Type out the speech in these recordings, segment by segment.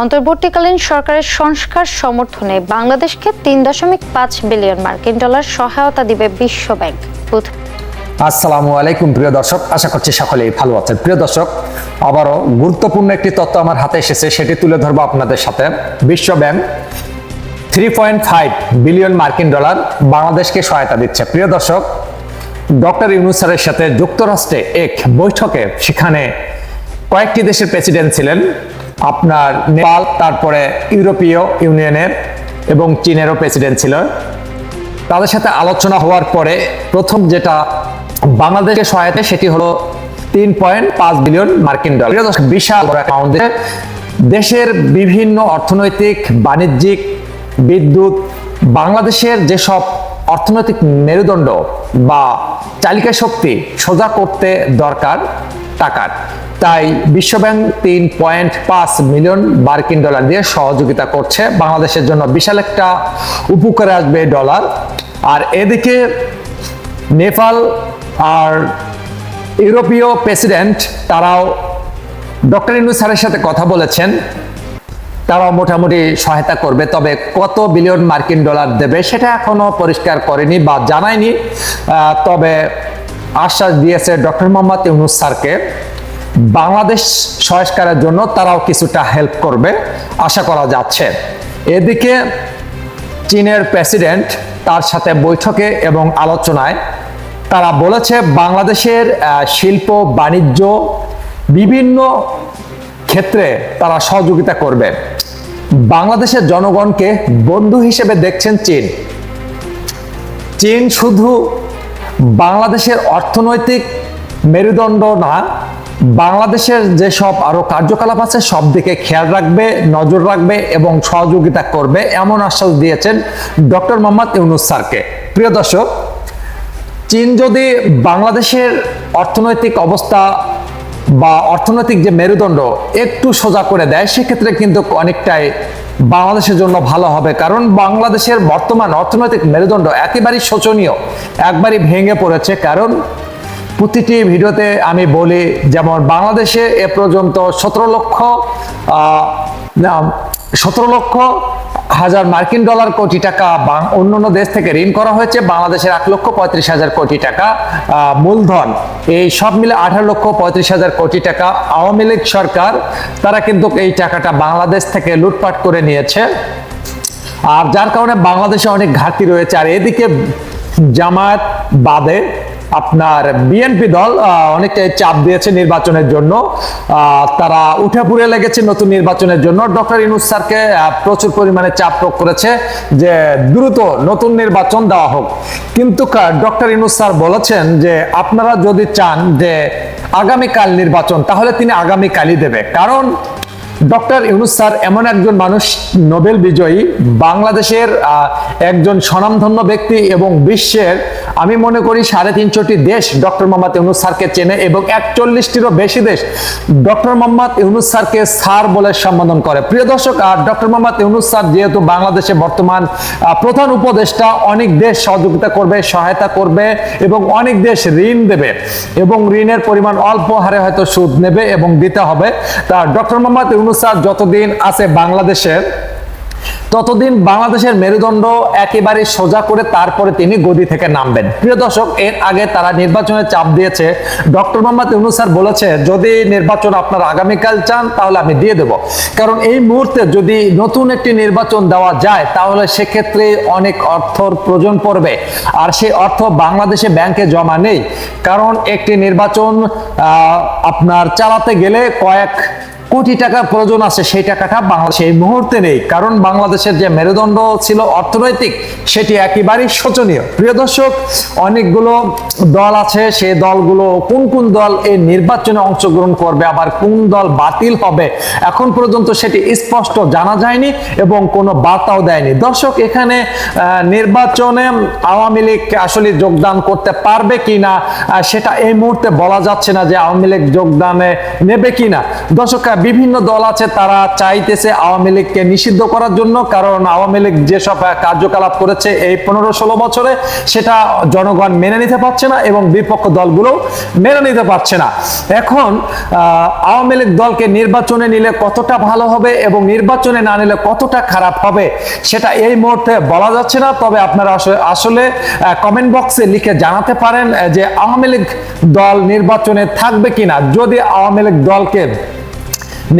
অন্তর্বর্তীকালীন সরকারের সংস্কার সমর্থনে বাংলাদেশকে তিন দশমিক পাঁচ বিলিয়ন মার্কিন ডলার সহায়তা দিবে বিশ্ব ব্যাংক। আসসালামু আলাইকুম, প্রিয় দর্শক। আশা করছি সকলেই ভালো আছেন। প্রিয় দর্শক, আবারও গুরুত্বপূর্ণ একটি তথ্য আমার হাতে এসেছে, সেটি তুলে ধরবো আপনাদের সাথে। বিশ্ব bank three point five billion মার্কিন ডলার বাংলাদেশকে সহায়তা দিচ্ছে। প্রিয় দর্শক, ডক্টর ইউনুস স্যারের সাথে যুক্তরাষ্ট্রে এক বৈঠকে সেখানে কয়েকটি দেশের প্রেসিডেন্ট ছিলেন। আপনার নেপাল, তারপরে ইউরোপীয় ইউনিয়নের এবং চীনেরও প্রেসিডেন্ট ছিল। তাদের সাথে আলোচনা হওয়ার পরে প্রথম যেটা বাংলাদেশের সহায়তা সেটি হলো তিন পয়েন্ট পাঁচ বিলিয়ন মার্কিন ডলার। বিশাল দেশের বিভিন্ন অর্থনৈতিক, বাণিজ্যিক, বিদ্যুৎ, বাংলাদেশের যেসব অর্থনৈতিক মেরুদণ্ড বা চালিকা শক্তি সোজা করতে দরকার টাকার তাই বিশ্বব্যাংক তিন পয়েন্ট পাঁচ মিলিয়ন মার্কিন ডলার দিয়ে সহযোগিতা করছে। বাংলাদেশের জন্য বিশাল একটা উপকারে আসবে ডলার। আর এদিকে নেপাল আর ইউরোপীয় প্রেসিডেন্ট, তারাও ডক্টর ইনু স্যারের সাথে কথা বলেছেন। তারাও মোটামুটি সহায়তা করবে, তবে কত বিলিয়ন মার্কিন ডলার দেবে সেটা এখনও পরিষ্কার করেনি বা জানায়নি। তবে আশ্বাস দিয়েছে ডক্টর মোহাম্মদ ইউনুস স্যারকে। বাংলাদেশ সংস্কারের জন্য তারাও কিছুটা হেল্প করবে, আশা করা যাচ্ছে। এদিকে চীনের প্রেসিডেন্ট তার সাথে বৈঠকে এবং আলোচনায় তারা বলেছে, বাংলাদেশের শিল্প, বাণিজ্য বিভিন্ন ক্ষেত্রে তারা সহযোগিতা করবে। বাংলাদেশের জনগণকে বন্ধু হিসেবে দেখছেন চীন। চীন শুধু বাংলাদেশের অর্থনৈতিক মেরুদণ্ড না বাংলাদেশের যেসব আরও কার্যকলাপ আছে, সব দিকে খেয়াল রাখবে, নজর রাখবে এবং সহযোগিতা করবে, এমন আশ্বাস দিয়েছেন ডক্টর মোহাম্মদ ইউনুস স্যারকে। প্রিয় দর্শক, চীন যদি বাংলাদেশের অর্থনৈতিক অবস্থা বা অর্থনৈতিক যে মেরুদণ্ড একটু সোজা করে দেয়, সেক্ষেত্রে কিন্তু অনেকটাই বাংলাদেশের জন্য ভালো হবে। কারণ বাংলাদেশের বর্তমান অর্থনৈতিক মেরুদণ্ড একেবারেই শোচনীয়, একবারই ভেঙে পড়েছে। কারণ প্রতিটি ভিডিওতে আমি বলি, যেমন বাংলাদেশে এ পর্যন্ত সতেরো লক্ষ সতেরো লক্ষ হাজার মার্কিন ডলার কোটি টাকা অন্যান্য দেশ থেকে ঋণ করা হয়েছে। বাংলাদেশের এক লক্ষ পঁয়ত্রিশ হাজার কোটি টাকা মূলধন। এই সব মিলে আঠারো লক্ষ পঁয়ত্রিশ হাজার কোটি টাকা আওয়ামী লীগ সরকার, তারা কিন্তু এই টাকাটা বাংলাদেশ থেকে লুটপাট করে নিয়েছে। আর যার কারণে বাংলাদেশে অনেক ঘাটতি রয়েছে। আর এদিকে জামায়াত বাদে আপনার বিএনপি দল অনেকটাই চাপ দিয়েছে নির্বাচনের জন্য। তারা উঠে পুড়ে লেগেছে নতুন নির্বাচনের জন্য। ডক্টর ইনুস স্যারকে প্রচুর পরিমাণে চাপ প্রয়োগ করেছে যে দ্রুত নতুন নির্বাচন দেওয়া হোক। কিন্তু ডক্টর ইনুস স্যার বলেছেন যে আপনারা যদি চান যে আগামীকাল নির্বাচন, তাহলে তিনি আগামীকালই দেবে। কারণ ডক্টর ইউনুস স্যার এমন একজন মানুষ, নোবেল বিজয়ী, বাংলাদেশের একজন স্বনামধন্য ব্যক্তি এবং বিশ্বের আমি মনে করি সাড়ে তিনশোটি দেশ ডক্টর মোহাম্মদ ইউনুস স্যারকে চেনে এবং একচল্লিশটিরও বেশি দেশ ডক্টর মোহাম্মদ ইউনুস স্যারকে স্যার বলে সম্বোধন করে। প্রিয় দর্শক, আর ডক্টর মোহাম্মদ ইউনুস স্যার যেহেতু বাংলাদেশে বর্তমান প্রধান উপদেষ্টা, অনেক দেশ সহযোগিতা করবে, সহায়তা করবে এবং অনেক দেশ ঋণ দেবে এবং ঋণের পরিমাণ অল্প হারে হয়তো সুদ নেবে এবং দিতে হবে। তা ডক্টর মোহাম্মদ ইউনুস স্যার যতদিন আছে বাংলাদেশে ততদিন বাংলাদেশের মেরুদণ্ড একেবারে সোজা করে তারপরে তিনি গদি থেকে নামবেন। প্রিয় দর্শক, এর আগে তারা নির্বাচনে চাপ দিয়েছে। ডক্টর মোহাম্মদ ইউনুস স্যার বলেছে, যদি নির্বাচন আপনার আগামীকাল চান, তাহলে আমি দিয়ে দেব। কারণ এই মুহূর্তে যদি নতুন একটি নির্বাচন দেওয়া যায়, তাহলে সেক্ষেত্রে অনেক অর্থর প্রয়োজন পড়বে। আর সেই অর্থ বাংলাদেশে ব্যাংকে জমা নেই। কারণ একটি নির্বাচন আপনার চালাতে গেলে কয়েক কোটি টাকা প্রয়োজন আছে সেই টাকাটা বাংলাদেশে এই মুহূর্তে নেই। কারণ বাংলাদেশের যে মেরুদণ্ড ছিল অর্থনৈতিক সেটি একেবারেই শোচনীয়। প্রিয় দর্শক অনেকগুলো দল আছে সেই দলগুলো কোন কোন দল এই নির্বাচনে অংশগ্রহণ করবে আবার কোন দল বাতিল হবে এখন পর্যন্ত সেটি স্পষ্ট জানা যায়নি এবং কোনো বার্তাও দেয়নি। দর্শক এখানে নির্বাচনে আওয়ামী লীগ আসলে যোগদান করতে পারবে কিনা আহ, সেটা এই মুহূর্তে বলা যাচ্ছে না যে আওয়ামী লীগ যোগদানে নেবে কিনা। দর্শক আহ, বিভিন্ন দল আছে, তারা চাইতেছে আওয়ামী লীগকে নিষিদ্ধ করার জন্য, কারণ আওয়ামী লীগ যেসব কার্যকলাপ করেছে এই পনেরো ষোলো বছরে, সেটা জনগণ মেনে নিতে পারছে না এবং বিপক্ষ দলগুলো মেনে নিতে পারছে না। এখন আওয়ামী লীগ দলকে নির্বাচনে নিলে কতটা ভালো হবে এবং নির্বাচনে না নিলে কতটা খারাপ হবে, সেটা এই মুহূর্তে বলা যাচ্ছে না। তবে আপনারা আসলে কমেন্ট বক্সে লিখে জানাতে পারেন যে আওয়ামী লীগ দল নির্বাচনে থাকবে কিনা। যদি আওয়ামী লীগ দলকে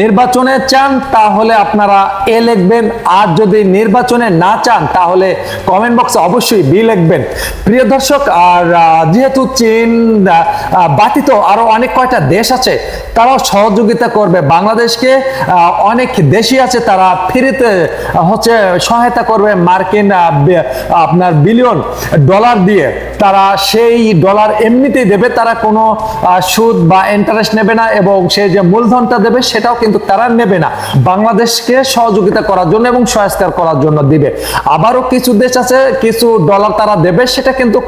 নির্বাচনে চান, তাহলে আপনারা এ লিখবেন। আর যদি নির্বাচনে না চান, তাহলে কমেন্ট বক্সে অবশ্যই বি লিখবেন। প্রিয় দর্শক, আর যেহেতু চীন ব্যতীত আরও অনেক কয়টা দেশ আছে, তারাও সহযোগিতা করবে। বাংলাদেশকে অনেক দেশই আছে তারা ফ্রিতে হচ্ছে সহায়তা করবে মার্কিন আপনার বিলিয়ন ডলার দিয়ে। তারা সেই ডলার এমনিতেই দেবে, তারা কোনো সুদ বা ইন্টারেস্ট নেবে না এবং সে যে মূলধনটা দেবে সেটাও কিন্তু তারা নেবে না। বাংলাদেশকে সহযোগিতা করার জন্য এবং সহায়তা করার জন্য দিবে। আবারও কিছু দেশ আছে, কিছু ডলার তারা দেবে, সেটা কিন্তু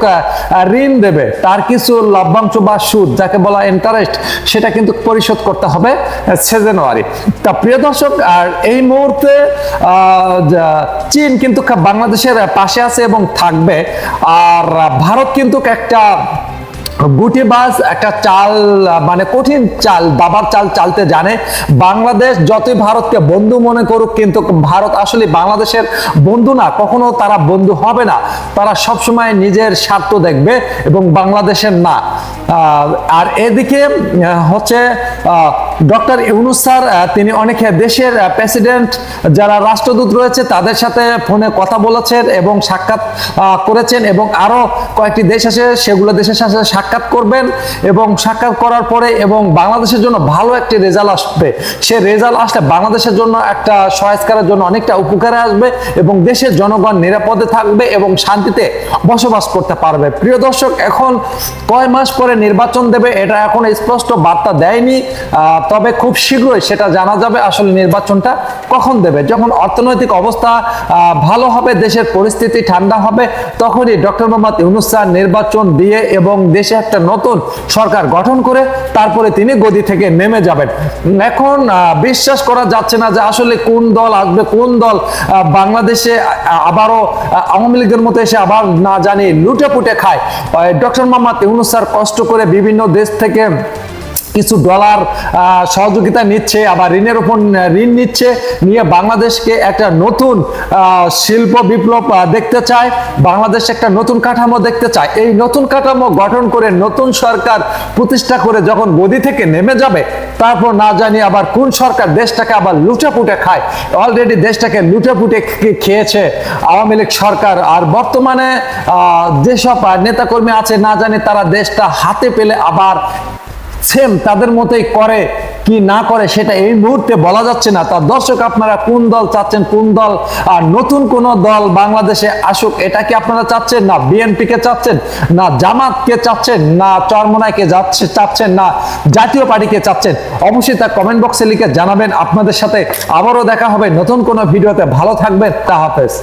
ঋণ দেবে। তার কিছু লভ্যাংশ বা সুদ, যাকে বলা ইন্টারেস্ট সেটা কিন্তু পরিশোধ করতে হবে সে জানুয়ারি তা প্রিয় দর্শক, আর এই মুহূর্তে চীন কিন্তু বাংলাদেশের পাশে আছে এবং থাকবে। আর ভারত কিন্তু একটা গুটি বাস, একটা চাল মানে কঠিন চাল, দাবার চাল চালতে জানে। বাংলাদেশ যতই ভারতকে বন্ধু মনে করুক, কিন্তু ভারত আসলে বাংলাদেশের বন্ধু না, কখনো তারা বন্ধু হবে না। তারা সবসময় নিজের স্বার্থ দেখবে এবং বাংলাদেশের না। আর এদিকে হচ্ছে ডক্টর ইউনুস স্যার তিনি অনেক দেশের প্রেসিডেন্ট যারা রাষ্ট্রদূত রয়েছে, তাদের সাথে ফোনে কথা বলেছেন এবং সাক্ষাৎ করেছেন এবং আরও কয়েকটি দেশ আছে, সেগুলো দেশের সাথে সাক্ষাৎ করবেন এবং সাক্ষাৎ করার পরে এবং বাংলাদেশের জন্য ভালো একটি রেজাল্ট আসবে। সে রেজাল্ট আসলে বাংলাদেশের জন্য একটা সহায়তার জন্য অনেকটা উপকারে আসবে এবং দেশের জনগণ নিরাপদে থাকবে এবং শান্তিতে বসবাস করতে পারবে। প্রিয় দর্শক, এখন কয় মাস পরে নির্বাচন দেবে, এটা এখন স্পষ্ট বার্তা দেয়নি। তবে খুব শীঘ্রই সেটা জানা যাবে আসলে নির্বাচনটা কখন দেবে। যখন অর্থনৈতিক অবস্থা ভালো হবে, দেশের পরিস্থিতি ঠান্ডা হবে, তখনই ডক্টর মোহাম্মদ ইউনুস স্যার নির্বাচন দিয়ে এবং দেশে একটা নতুন সরকার গঠন করে তারপরে তিনি গদি থেকে নেমে যাবেন। এখন বিশ্বাস করা যাচ্ছে না যে আসলে কোন দল আসবে, কোন দল বাংলাদেশে আবারও আওয়ামী লীগের মতো এসে আবার না জানি লুটে পুটে খায় ডক্টর মোহাম্মদ ইউনুস স্যার কষ্ট করে বিভিন্ন দেশ থেকে কিছু ডলার সহযোগিতা নিচ্ছে আবার ঋণের আহ, ঋণ নিচ্ছে নিয়ে বাংলাদেশকে একটা নতুন শিল্প বিপ্লব দেখতে চায় বাংলাদেশ একটা নতুন কাঠামো দেখতে চায়। এই নতুন কাঠামো গঠন করে নতুন সরকার প্রতিষ্ঠা করে যখন গদি থেকে নেমে যাবে তারপর না জানি আবার কোন সরকার দেশটাকে আবার লুটে পুটে খায়। অলরেডি দেশটাকে লুটে পুটে খে- খেয়েছে আওয়ামী লীগ সরকার আর বর্তমানে যেসব নেতাকর্মী আছে না জানি তারা দেশটা হাতে পেলে আবার সেম তাদের মতোই করে কি না করে সেটা এই মুহূর্তে বলা যাচ্ছে না। তার দর্শক, আপনারা কোন দল চাচ্ছেন? কোন দল আর নতুন কোন দল বাংলাদেশে আসুক, এটা কি আপনারা চাচ্ছেন না? বিএনপি কে চাচ্ছেন না? জামাতকে চাচ্ছেন না? চরমনাইকে যাচ্ছে, চাচ্ছেন না? জাতীয় পার্টিকে চাচ্ছেন? অবশ্যই তা কমেন্ট বক্সে লিখে জানাবেন। আপনাদের সাথে আবারও দেখা হবে নতুন কোনো ভিডিওতে। ভালো থাকবেন। তা হাফেজ।